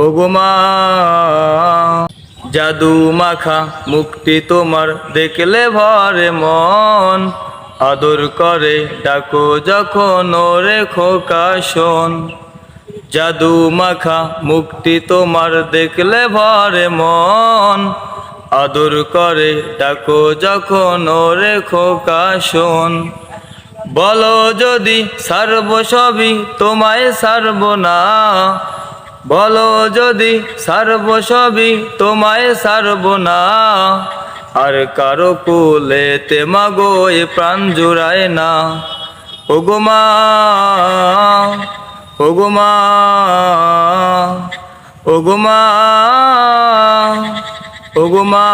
ওগোমা। জাদু মাখা মুক্তি তোমার দেখলে ভরে মন। আদর করে ডাকো যখন ওরে খোকা শোন। জাদু মাখা মুক্তি তোমার দেখলে ভরে মন। আদর করে ডাকো যখন ওরে খোকা শোন। বলো যদি সারব সবই তোমায় সারব না। বলো যদি সারব সবই তোমায় সারব না, আর কারও কুলেতে মাগো এ প্রাণ জুড়ায় না। ওগোমা ওগোমা ওগোমা ওগোমা